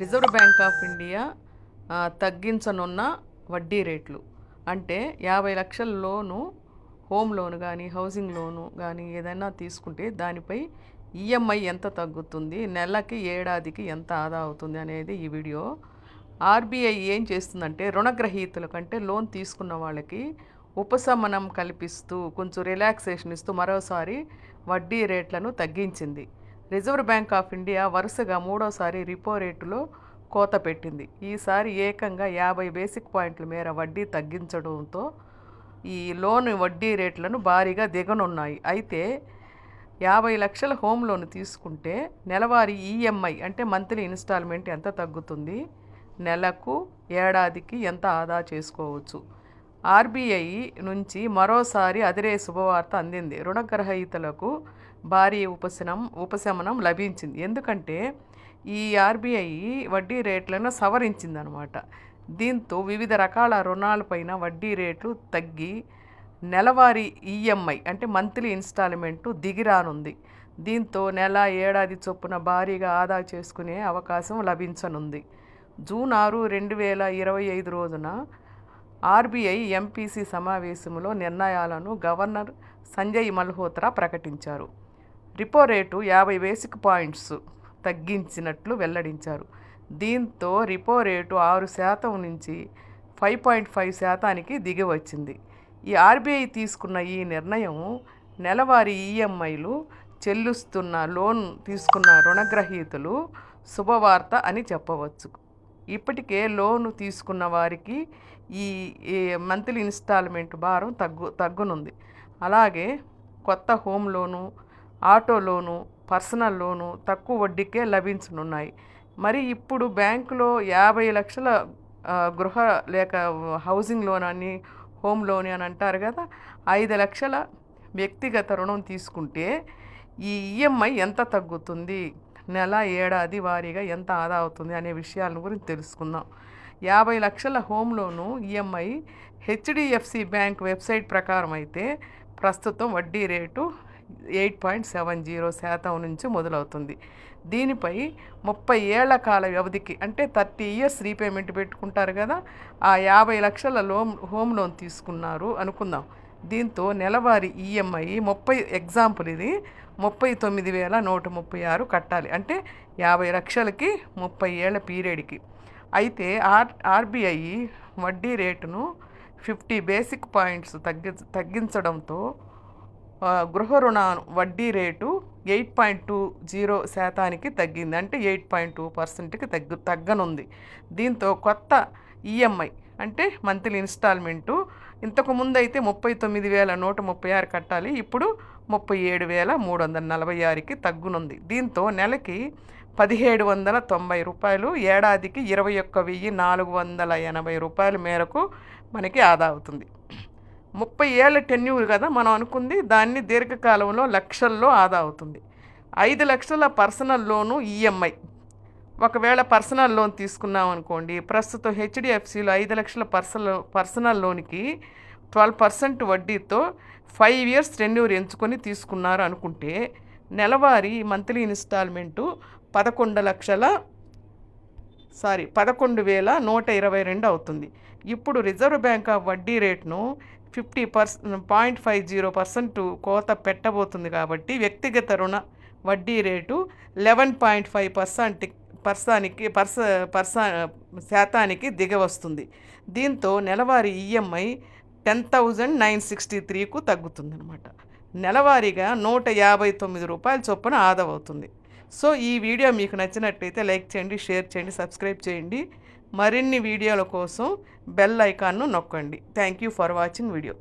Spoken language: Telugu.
రిజర్వ్ బ్యాంక్ ఆఫ్ ఇండియా తగ్గించనున్న వడ్డీ రేట్లు. అంటే యాభై లక్షల లోను హోమ్ లోన్ కానీ హౌసింగ్ లోను కానీ ఏదైనా తీసుకుంటే దానిపై ఈఎంఐ ఎంత తగ్గుతుంది నెలకి ఏడాదికి ఎంత ఆదా అవుతుంది అనేది ఈ వీడియో. ఆర్బీఐ ఏం చేస్తుందంటే రుణగ్రహీతల కంటే లోన్ తీసుకున్న వాళ్ళకి ఉపశమనం కల్పిస్తూ కొంచెం రిలాక్సేషన్ ఇస్తూ మరోసారి వడ్డీ రేట్లను తగ్గించింది. రిజర్వ్ బ్యాంక్ ఆఫ్ ఇండియా వరుసగా మూడోసారి రిపో రేటులో కోత పెట్టింది. ఈసారి ఏకంగా యాభై బేసిక్ పాయింట్ల మేర వడ్డీ తగ్గించడంతో ఈ లోన్ వడ్డీ రేట్లను భారీగా దిగనున్నాయి. అయితే యాభై లక్షల హోమ్ లోన్ తీసుకుంటే నెలవారీ ఈఎంఐ అంటే మంత్లీ ఇన్స్టాల్మెంట్ ఎంత తగ్గుతుంది? నెలకు ఏడాదికి ఎంత ఆదా చేసుకోవచ్చు? ఆర్బీఐ నుంచి మరోసారి అదిరే శుభవార్త అందింది. రుణగ్రహీతలకు భారీ ఉపశనం ఉపశమనం లభించింది. ఎందుకంటే ఈ ఆర్బీఐ వడ్డీ రేట్లను సవరించిందనమాట. దీంతో వివిధ రకాల రుణాలపైన వడ్డీ రేట్లు తగ్గి నెలవారీ ఈఎంఐ అంటే మంత్లీ ఇన్స్టాల్మెంటు దిగిరానుంది దీంతో నెల ఏడాది చొప్పున భారీగా ఆదా చేసుకునే అవకాశం లభించనుంది. జూన్ ఆరు రెండు వేల ఇరవై ఐదు రోజున ఆర్బీఐ ఎంపీసీ సమావేశంలో నిర్ణయాలను గవర్నర్ సంజయ్ మల్హోత్రా ప్రకటించారు. రిపో రేటు యాభై బేసిక్ పాయింట్స్ తగ్గించినట్లు వెల్లడించారు. దీంతో రిపో రేటు ఆరు శాతం నుంచి ఫైవ్ పాయింట్ ఫైవ్ శాతానికి దిగి వచ్చింది. ఈ ఆర్బీఐ తీసుకున్న ఈ నిర్ణయం నెలవారీ ఈఎంఐలు చెల్లిస్తున్న లోన్ తీసుకున్న రుణగ్రహీతలు శుభవార్త అని చెప్పవచ్చు. ఇప్పటికే లోను తీసుకున్న వారికి ఈ ఈ మంత్లీ ఇన్స్టాల్మెంట్ భారం తగ్గు తగ్గునుంది. అలాగే కొత్త home loan auto loan personal loan తక్కువ వడ్డీకే లభించనున్నాయి. మరి ఇప్పుడు బ్యాంకులో యాభై లక్షల గృహ లేక హౌసింగ్ లోన్ అని హోమ్ లోన్ అని అంటారు కదా ఐదు లక్షల వ్యక్తిగత రుణం తీసుకుంటే ఈ ఈఎంఐ ఎంత తగ్గుతుంది? నెల ఏడాది వారీగా ఎంత ఆదా అవుతుంది అనే విషయాలను గురించి తెలుసుకుందాం. యాభై లక్షల home loan EMI HDFC bank website ప్రకారం అయితే ప్రస్తుతం వడ్డీ rate eight point seven zero శాతం నుంచి మొదలవుతుంది. దీనిపై ముప్పై ఏళ్ళ కాల వ్యవధికి అంటే థర్టీ ఇయర్స్ రీపేమెంట్ పెట్టుకుంటారు కదా ఆ యాభై లక్షల లోన్ హోమ్ లోన్ తీసుకున్నారు అనుకుందాం. దీంతో నెలవారీ ఈఎంఐ ముప్పై ఎగ్జాంపుల్ ఇది ముప్పై తొమ్మిది వేల నూట ముప్పై ఆరు కట్టాలి. అంటే యాభై లక్షలకి ముప్పై ఏళ్ళ పీరియడ్కి. అయితే ఆర్ ఆర్బీఐ వడ్డీ రేటును ఫిఫ్టీ బేసిక్ పాయింట్స్ తగ్గి తగ్గించడంతో గృహ రుణ వడ్డీ rate eight point two zero శాతానికి తగ్గింది. అంటే ఎయిట్ పాయింట్ టూ పర్సెంట్కి తగ్గు తగ్గనుంది. దీంతో కొత్త ఈఎంఐ అంటే మంత్లీ ఇన్స్టాల్మెంటు ఇంతకు ముందైతే అయితే ముప్పై తొమ్మిది వేల నూట ముప్పై ఆరు కట్టాలి. ఇప్పుడు ముప్పై ఏడు వేల మూడు వందల నలభై ఆరుకి తగ్గునుంది. దీంతో నెలకి పదిహేడు వందల తొంభై రూపాయలు ఏడాదికి ఇరవై ఒక్క వెయ్యి నాలుగు వందల ఎనభై రూపాయల మేరకు మనకి ఆదా అవుతుంది. ముప్పై ఏళ్ళ టెన్యూర్ కదా మనం అనుకుంది దాన్ని దీర్ఘకాలంలో లక్షల్లో ఆదా అవుతుంది. ఐదు లక్షల పర్సనల్ లోను ఈఎంఐ. ఒకవేళ పర్సనల్ లోన్ తీసుకున్నాం అనుకోండి ప్రస్తుతం హెచ్డిఎఫ్సిలో ఐదు లక్షల పర్సనల్ పర్సనల్ లోన్కి ట్వెల్వ్ పర్సెంట్ వడ్డీతో ఫైవ్ ఇయర్స్ టెన్యూర్ ఎంచుకొని తీసుకున్నారు అనుకుంటే నెలవారీ మంత్లీ ఇన్స్టాల్మెంటు పదకొండు లక్షల సారీ పదకొండు వేల నూట ఇరవై రెండు అవుతుంది. ఇప్పుడు రిజర్వ్ బ్యాంక్ ఆఫ్ వడ్డీ రేట్ను ఫిఫ్టీ పర్స్ పాయింట్ ఫైవ్ జీరో పర్సెంట్ కోత పెట్టబోతుంది కాబట్టి వ్యక్తిగత రుణ వడ్డీ rate eleven point five percent పర్సానికి పర్స పర్సా శాతానికి దిగవస్తుంది. దీంతో నెలవారీ EMI ten thousand nine sixty త్రీకు తగ్గుతుందనమాట నెలవారీగా నూట యాభై తొమ్మిది రూపాయల చొప్పున ఆదా అవుతుంది. సో ఈ వీడియో మీకు నచ్చినట్టయితే లైక్ చేయండి షేర్ చేయండి సబ్స్క్రైబ్ చేయండి. మరిన్ని వీడియోల కోసం బెల్ ఐకాన్ను నొక్కండి. Thank you for watching video